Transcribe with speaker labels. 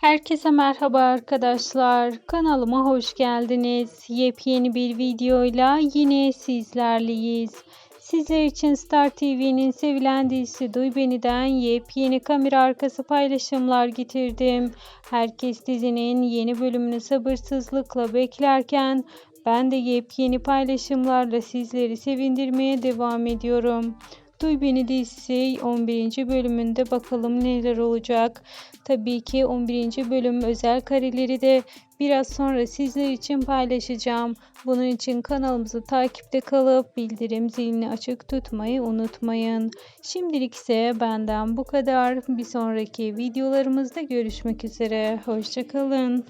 Speaker 1: Herkese merhaba arkadaşlar. Kanalıma hoş geldiniz. Yepyeni bir videoyla yine sizlerleyiz. Sizler için Star TV'nin sevilen dizisi Duy Beni'den yepyeni kamera arkası paylaşımlar getirdim. Herkes dizinin yeni bölümünü sabırsızlıkla beklerken ben de yepyeni paylaşımlarla sizleri sevindirmeye devam ediyorum. Duy Beni dizisi 11. bölümünde bakalım neler olacak. Tabii ki 11. bölüm özel kareleri de biraz sonra sizler için paylaşacağım. Bunun için kanalımızı takipte kalıp bildirim zilini açık tutmayı unutmayın. Şimdilik ise benden bu kadar. Bir sonraki videolarımızda görüşmek üzere. Hoşçakalın.